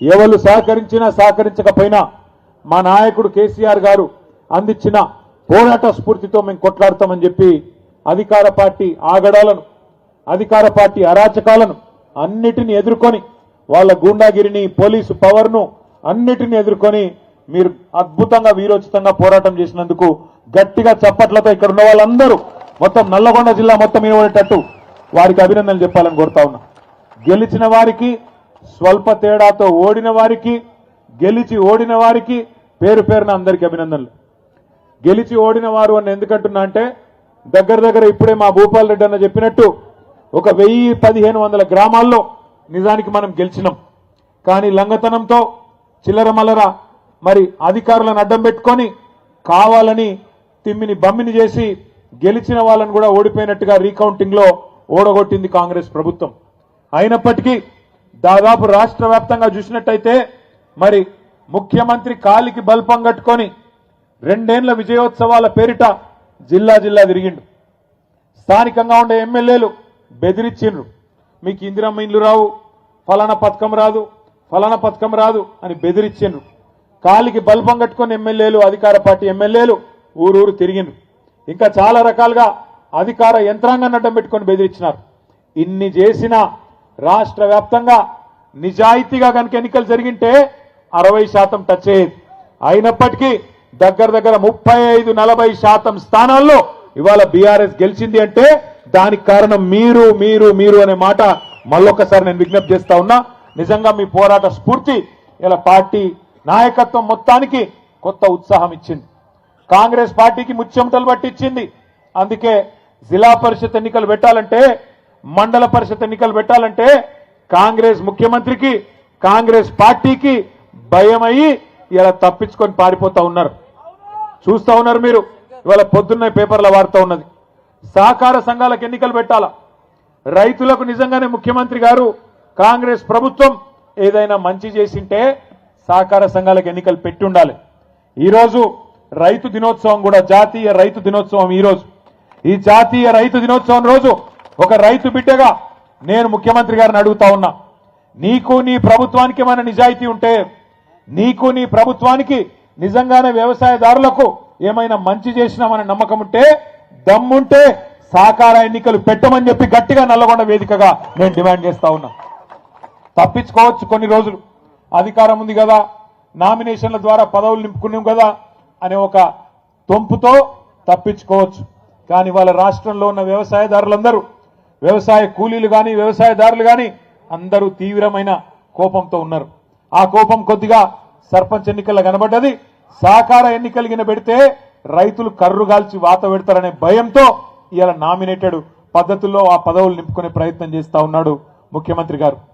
ఎవరు సహకరించినా సహకరించకపోయినా మా నాయకుడు కేసీఆర్ గారు అందించిన పోరాట స్ఫూర్తితో మేము కొట్లాడతామని చెప్పి అధికార పార్టీ ఆగడాలను అధికార పార్టీ అరాచకాలను అన్నిటిని ఎదుర్కొని వాళ్ళ గూండాగిరిని పోలీసు పవర్ను అన్నిటిని ఎదుర్కొని మీరు అద్భుతంగా వీరోచితంగా పోరాటం చేసినందుకు గట్టిగా చప్పట్లతో ఇక్కడ ఉన్న వాళ్ళందరూ మొత్తం నల్లగొండ జిల్లా మొత్తం వినబడేటట్టు వారికి అభినందనలు చెప్పాలని కోరుతా ఉన్నా. గెలిచిన వారికి స్వల్ప తేడాతో ఓడిన వారికి గెలిచి ఓడిన వారికి పేరు పేరున అందరికీ అభినందనలు. గెలిచి ఓడిన వారు అని ఎందుకంటున్నా అంటే దగ్గర దగ్గర ఇప్పుడే మా భూపాల్ రెడ్డి అన్న చెప్పినట్టు ఒక వెయ్యి పదిహేను వందల గ్రామాల్లో నిజానికి మనం గెలిచినాం. కానీ లంగతనంతో చిల్లర మల్లర మరి అధికారులను అడ్డం పెట్టుకొని కావాలని తిమ్మిని బమ్మిని చేసి గెలిచిన వాళ్ళని కూడా ఓడిపోయినట్టుగా రీకౌంటింగ్లో ఓడగొట్టింది కాంగ్రెస్ ప్రభుత్వం. అయినప్పటికీ దాదాపు రాష్ట్ర వ్యాప్తంగా చూసినట్టయితే మరి ముఖ్యమంత్రి కాలికి బల్పం కట్టుకొని రెండేండ్ల విజయోత్సవాల పేరిట జిల్లా జిల్లా తిరిగిండు. స్థానికంగా ఉండే ఎమ్మెల్యేలు బెదిరించిండ్రు మీకు ఇందిరమ్మ ఇండ్లు రావు ఫలానా పథకం రాదు ఫలానా పథకం రాదు అని బెదిరించిండ్రు కాలికి బల్పం కట్టుకొని ఎమ్మెల్యేలు అధికార పార్టీ ఎమ్మెల్యేలు ఊరూరు తిరిగిండ్రు. ఇంకా చాలా రకాలుగా అధికార యంత్రాంగాన్ని అడ్డం పెట్టుకొని బెదిరించినారు ఇన్ని చేసినా రాష్ట్ర వ్యాప్తంగా నిజాయితీగా కనుక ఎన్నికలు జరిగింటే అరవై శాతం టచ్ అయ్యేది అయినప్పటికీ దగ్గర దగ్గర ముప్పై ఐదు నలభై శాతం స్థానాల్లో ఇవాళ బీఆర్ఎస్ గెలిచింది అంటే దానికి కారణం మీరు మీరు మీరు అనే మాట మళ్ళొక్కసారి నేను విజ్ఞప్తి చేస్తా ఉన్నా. నిజంగా మీ పోరాట స్ఫూర్తి ఇలా పార్టీ నాయకత్వం మొత్తానికి కొత్త ఉత్సాహం ఇచ్చింది. కాంగ్రెస్ పార్టీకి ముచ్చెమటలు పట్టించింది. అందుకే జిల్లా పరిషత్ ఎన్నికలు పెట్టాలంటే మండల పరిషత్ ఎన్నికలు పెట్టాలంటే కాంగ్రెస్ ముఖ్యమంత్రికి కాంగ్రెస్ పార్టీకి భయమయ్యి ఇలా తప్పించుకొని పారిపోతా ఉన్నారు. చూస్తా ఉన్నారు మీరు. ఇవాళ పొద్దున్న పేపర్ల వార్త ఉన్నది. సహకార సంఘాలకు ఎన్నికలు పెట్టాలా? రైతులకు నిజంగానే ముఖ్యమంత్రి గారు కాంగ్రెస్ ప్రభుత్వం ఏదైనా మంచి చేసింటే సహకార సంఘాలకు ఎన్నికలు పెట్టి ఉండాలి. ఈరోజు రైతు దినోత్సవం కూడా జాతీయ రైతు దినోత్సవం ఈరోజు. ఈ జాతీయ రైతు దినోత్సవం రోజు ఒక రైతు బిడ్డగా నేను ముఖ్యమంత్రి గారిని అడుగుతా ఉన్నా నీకు నీ ప్రభుత్వానికి ఏమైనా నిజాయితీ ఉంటే నీకు నీ ప్రభుత్వానికి నిజంగానే వ్యవసాయదారులకు ఏమైనా మంచి చేసినామనే నమ్మకం ఉంటే దమ్ముంటే సాకార ఎన్నికలు పెట్టమని చెప్పి గట్టిగా నల్లగొండ వేదికగా నేను డిమాండ్ చేస్తా ఉన్నా. తప్పించుకోవచ్చు కొన్ని రోజులు. అధికారం ఉంది కదా నామినేషన్ల ద్వారా పదవులు నింపుకున్నాం కదా అనే ఒక తొంపుతో తప్పించుకోవచ్చు. కానీ వాళ్ళ రాష్ట్రంలో ఉన్న వ్యవసాయదారులందరూ వ్యవసాయ కూలీలు కానీ వ్యవసాయదారులు కానీ అందరూ తీవ్రమైన కోపంతో ఉన్నారు. ఆ కోపం కొద్దిగా సర్పంచ్ ఎన్నికల్లో కనబడ్డది. సహకార ఎన్నికలు గిన పెడితే రైతులు కర్రుగాల్చి వాత పెడతారనే భయంతో ఇలా నామినేటెడ్ పద్ధతుల్లో ఆ పదవులు నింపుకునే ప్రయత్నం చేస్తా ఉన్నాడు ముఖ్యమంత్రి గారు.